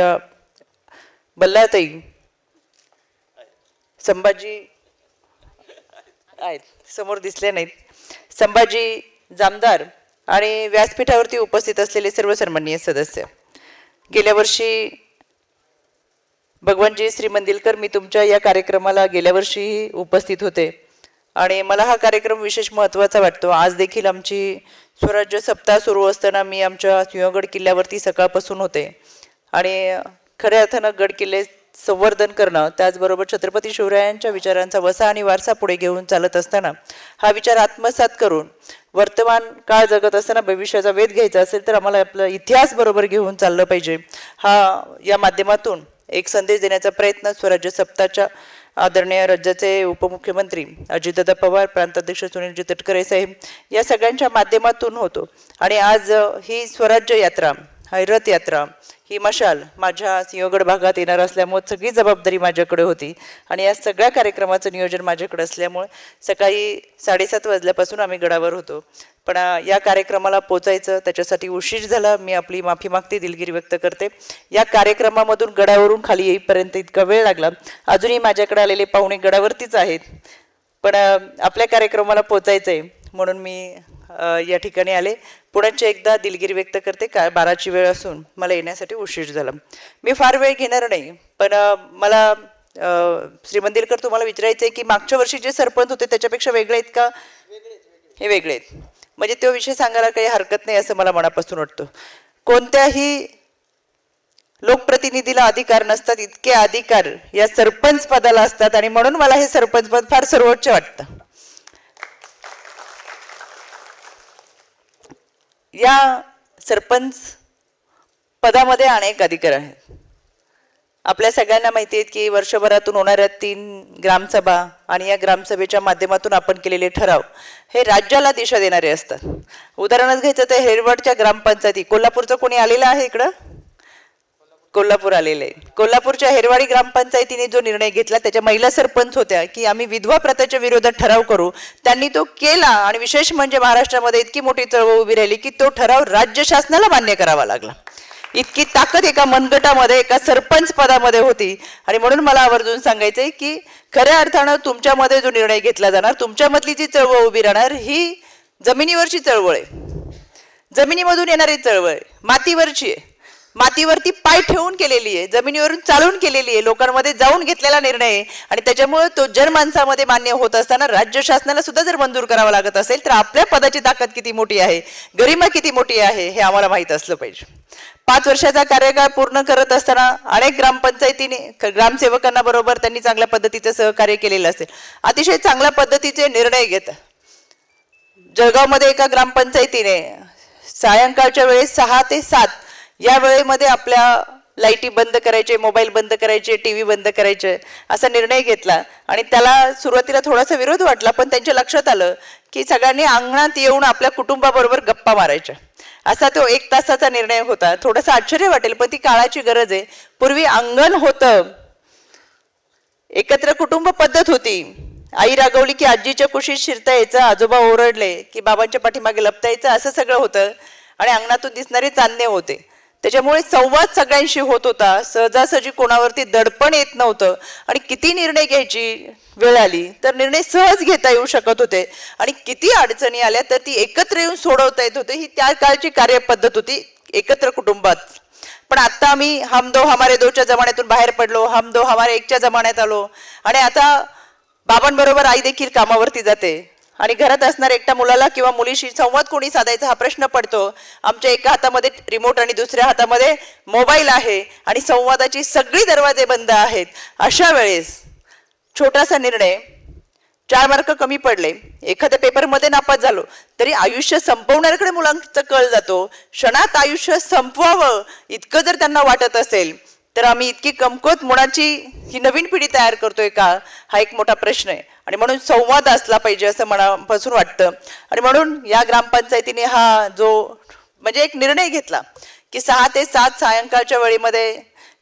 बल्लाताई संभाजी आहेत समोर दिसले नाहीत. संभाजी जामदार आणि व्यासपीठावरती उपस्थित असलेले सर्व सन्माननीय सदस्य. गेल्या वर्षी भगवानजी श्री मंदिलकर मी तुमच्या या कार्यक्रमाला गेल्या वर्षीही उपस्थित होते. आणि मला हा कार्यक्रम विशेष महत्त्वाचा वाटतो. आज देखील आमची स्वराज्य सप्ताह सुरू असताना मी आमच्या सिंहगड किल्ल्यावरती सकाळपासून होते. आणि खऱ्या अर्थानं गड किल्ले संवर्धन करणं त्याचबरोबर छत्रपती शिवरायांच्या विचारांचा वसा आणि वारसा पुढे घेऊन चालत असताना हा विचार आत्मसात करून वर्तमान काळ जगत असताना भविष्याचा वेध घ्यायचा असेल तर आम्हाला आपला इतिहास बरोबर घेऊन चाललं पाहिजे. हा या माध्यमातून एक संदेश देण्याचा प्रयत्न स्वराज्य सप्ताच्या आदरणीय राज्याचे उपमुख्यमंत्री अजितदादा पवार प्रांताध्यक्ष सुनीलजी तटकरे साहेब या सगळ्यांच्या माध्यमातून होतो. आणि आज ही स्वराज्य यात्रा हैरत रथ यात्रा ही मशाल माझ्या सिंहगड भागात येणार असल्यामुळे सगळी जबाबदारी माझ्याकडे होती. आणि या सगळ्या कार्यक्रमाचं नियोजन माझ्याकडे असल्यामुळे सकाळी साडेसात वाजल्यापासून आम्ही गडावर होतो. पण या कार्यक्रमाला पोचायचं त्याच्यासाठी उशीर झाला मी आपली माफी मागते दिलगिरी व्यक्त करते. या कार्यक्रमामधून गडावरून खाली येईपर्यंत इतका वेळ लागला. अजूनही माझ्याकडे आलेले पाहुणे गडावरतीच आहेत. पण आपल्या कार्यक्रमाला पोचायचं आहे म्हणून मी या ठिकाणी आले. पुण्याचे एकदा दिलगिरी व्यक्त करते. का बाराची वेळ असून मला येण्यासाठी उशीर झाला. मी फार वेळ घेणार नाही पण मला श्रीमंदिरकर तुम्हाला विचारायचं आहे की मागच्या वर्षी जे सरपंच होते त्याच्यापेक्षा वेगळे आहेत का? हे वेगळे आहेत. म्हणजे तो विषय सांगायला काही हरकत नाही असं मला मनापासून वाटतं. कोणत्याही लोकप्रतिनिधीला अधिकार नसतात इतके अधिकार या सरपंच पदाला असतात आणि म्हणून मला हे सरपंच पद फार सर्वोच्च वाटतं. या सरपंच पदामध्ये अनेक अधिकार आहेत. आपल्या सगळ्यांना माहिती आहेत की वर्षभरातून होणाऱ्या तीन ग्रामसभा आणि या ग्रामसभेच्या माध्यमातून आपण केलेले ठराव हे राज्याला दिशा देणारे असतात. उदाहरणच घ्यायचं तर हेरवडच्या ग्रामपंचायती कोल्हापूरचं कोणी आलेलं आहे इकडं? कोल्हापूर आलेले. कोल्हापूरच्या हेरवाडी ग्रामपंचायतीने जो निर्णय घेतला त्याच्या महिला सरपंच होत्या की आम्ही विधवा प्रथेच्या विरोधात ठराव करू. त्यांनी तो केला आणि विशेष म्हणजे महाराष्ट्रामध्ये इतकी मोठी चळवळ उभी राहिली की तो ठराव राज्य शासनाला मान्य करावा लागला. इतकी ताकद एका मनगटामध्ये एका सरपंच पदामध्ये होती. आणि म्हणून मला आवर्जून सांगायचंय की खऱ्या अर्थानं तुमच्यामध्ये जो निर्णय घेतला जाणार तुमच्यामधली जी चळवळ उभी राहणार ही जमिनीवरची चळवळ आहे. जमिनीमधून येणारी चळवळ आहे. मातीवरची आहे. मातीवरती पाय ठेवून केलेली आहे जमिनीवरून चालून केलेली आहे लोकांमध्ये जाऊन घेतलेला निर्णय आहे. आणि त्याच्यामुळे तो जनमानसामध्ये मान्य होत असताना राज्य शासनाला सुद्धा जर मंजूर करावा लागत असेल तर आपल्या पदाची ताकद किती मोठी आहे गरिमा किती मोठी आहे हे आम्हाला माहीत असलं पाहिजे. पाच वर्षाचा कार्यकाळ पूर्ण करत असताना अनेक ग्रामपंचायतीने ग्रामसेवकांना बरोबर त्यांनी चांगल्या पद्धतीचं सहकार्य केलेलं असेल अतिशय चांगल्या पद्धतीचे निर्णय घेतात जळगावमध्ये एका ग्रामपंचायतीने सायंकाळच्या वेळेस सहा ते सात या वेळेमध्ये आपल्या लाईटी बंद करायचे मोबाईल बंद करायचे टी व्ही बंद करायचे असा निर्णय घेतला. आणि त्याला सुरुवातीला थोडासा विरोध वाटला पण त्यांच्या लक्षात आलं की सगळ्यांनी अंगणात येऊन आपल्या कुटुंबाबरोबर गप्पा मारायच्या. असा तो एक तासाचा निर्णय होता. थोडंसं आश्चर्य वाटेल पण ती काळाची गरज आहे. पूर्वी अंगण होतं. एकत्र कुटुंब पद्धत होती. आई रागवली की आजीच्या कुशीत शिरता यायचं आजोबा ओरडले की बाबांच्या पाठीमागे लपता यायचं असं सगळं होतं. आणि अंगणातून दिसणारे चांदणे होते. त्याच्यामुळे संवाद सगळ्यांशी होत होता. सहजासहजी कोणावरती दडपण येत नव्हतं. आणि किती निर्णय घ्यायची वेळ आली तर निर्णय सहज घेता येऊ शकत होते. आणि किती अडचणी आल्या तर ती एकत्र येऊन सोडवता येत होते. ही त्या काळची कार्यपद्धत होती एकत्र कुटुंबात. पण आता आम्ही हम दो हमारे दोच्या जमान्यातून बाहेर पडलो हम दो हमारे एकच्या जमान्यात आलो. आणि आता बाबांबरोबर आई देखील कामावरती जाते. आणि घरात असणाऱ्या एकट्या मुलाला किंवा मुलीशी संवाद कोणी साधायचा हा प्रश्न पडतो. आमच्या एका हातामध्ये रिमोट आणि दुसऱ्या हातामध्ये मोबाईल आहे आणि संवादाची सगळी दरवाजे बंद आहेत. अशा वेळेस छोटासा निर्णय चार मार्क कमी पडले. एखाद्या पेपरमध्ये नापास झालो तरी आयुष्य संपवणाऱ्याकडे मुलांचा कळ जातो. क्षणात आयुष्य संपवावं इतकं जर त्यांना वाटत असेल तर आम्ही इतकी कमकुवत मुलाची ही नवीन पिढी तयार करतोय का? हा एक मोठा प्रश्न आहे. आणि म्हणून संवाद असला पाहिजे असं मनापासून वाटतं. आणि म्हणून या ग्रामपंचायतीने हा जो म्हणजे एक निर्णय घेतला की सहा ते सात सायंकाळच्या वेळेमध्ये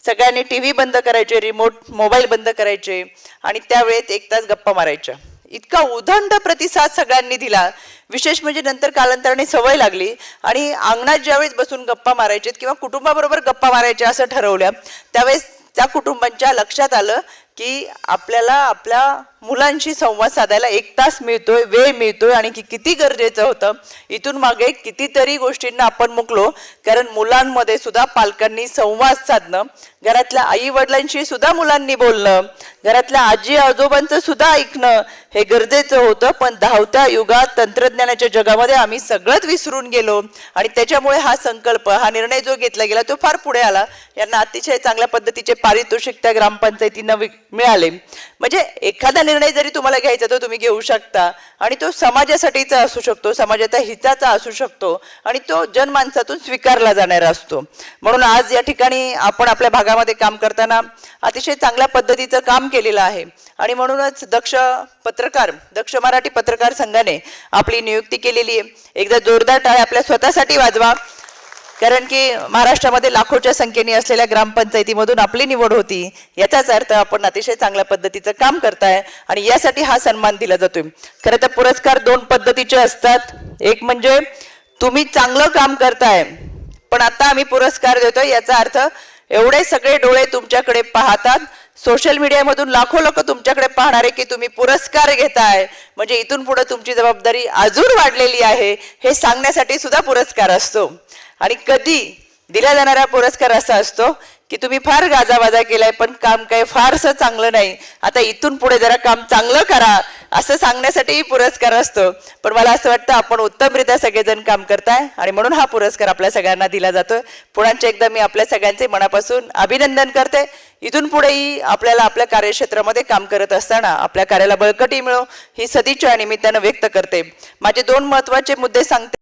सगळ्यांनी टी व्ही बंद करायचे रिमोट मोबाईल बंद करायचे आणि त्यावेळेत एक तास गप्पा मारायच्या. इतका उदंड प्रतिसाद सगळ्यांनी दिला. विशेष म्हणजे नंतर कालांतराने सवय लागली आणि अंगणात ज्यावेळेस बसून गप्पा मारायचे किंवा कुटुंबाबरोबर गप्पा मारायच्या असं ठरवलं त्यावेळेस त्या कुटुंबांच्या लक्षात आलं की आपल्याला आपल्या मुलांशी संवाद साधायला एक तास मिळतोय वेळ मिळतोय आणि की किती गरजेचं होतं? इथून मागे कितीतरी गोष्टींना आपण मुकलो कारण मुलांमध्ये सुद्धा पालकांनी संवाद साधणं घरातल्या आई वडिलांशी सुद्धा मुलांनी बोलणं घरातल्या आजी आजोबांचं सुद्धा ऐकणं हे गरजेचं होतं. पण धावत्या युगात तंत्रज्ञानाच्या जगामध्ये आम्ही सगळंच विसरून गेलो आणि त्याच्यामुळे हा संकल्प हा निर्णय जो घेतला गेला तो फार पुढे आला. यांना अतिशय चांगल्या पद्धतीचे पारितोषिक त्या ग्रामपंचायतींना मिळाले. म्हणजे एखादा निर्णय जरी तुम्हाला घ्यायचा तो तुम्ही घेऊ शकता. आणि तो समाजासाठीचा असू शकतो समाजाच्या हिताचा असू शकतो आणि तो जनमानसातून स्वीकारला जाणारा असतो. म्हणून आज या ठिकाणी आपण आपल्या भागामध्ये काम करताना अतिशय चांगल्या पद्धतीचं काम केलेलं आहे. आणि म्हणूनच दक्ष पत्रकार दक्ष मराठी पत्रकार संघाने आपली नियुक्ती केलेली आहे. एकदा जोरदार टाळ्या आपल्या स्वतःसाठी वाजवा. कारण की महाराष्ट्रामध्ये लाखोच्या संख्येने असलेल्या ग्रामपंचायतीमधून आपली निवड होती याचाच अर्थ आपण अतिशय चांगल्या पद्धतीचं काम करताय आणि यासाठी हा सन्मान दिला जातोय. खरं तर पुरस्कार दोन पद्धतीचे असतात. एक म्हणजे तुम्ही चांगलं काम करताय पण आता आम्ही पुरस्कार देतोय याचा अर्थ एवढे सगळे डोळे तुमच्याकडे पाहतात. सोशल मीडियामधून लाखो लोक तुमच्याकडे पाहणारे की तुम्ही पुरस्कार घेताय. म्हणजे इथून पुढे तुमची जबाबदारी अजून वाढलेली आहे हे सांगण्यासाठी सुद्धा पुरस्कार असतो. आणि कधी दिला जाणारा पुरस्कार असा असतो की तुम्ही फार गाजावाजा केलाय पण काम काही फारसं चांगलं नाही. आता इथून पुढे जरा काम चांगलं करा असं सांगण्यासाठीही पुरस्कार असतो. पण मला असं वाटतं आपण उत्तमरित्या सगळेजण काम करताय आणि म्हणून हा पुरस्कार आपल्या सगळ्यांना दिला जातोय. पुण्याच्या एकदा मी आपल्या सगळ्यांचे मनापासून अभिनंदन करते. इथून पुढेही आपल्याला आपल्या कार्यक्षेत्रामध्ये काम करत असताना आपल्या कार्याला बळकटी मिळो ही सदिच्छा निमित्तानं व्यक्त करते. माझे दोन महत्त्वाचे मुद्दे सांगते.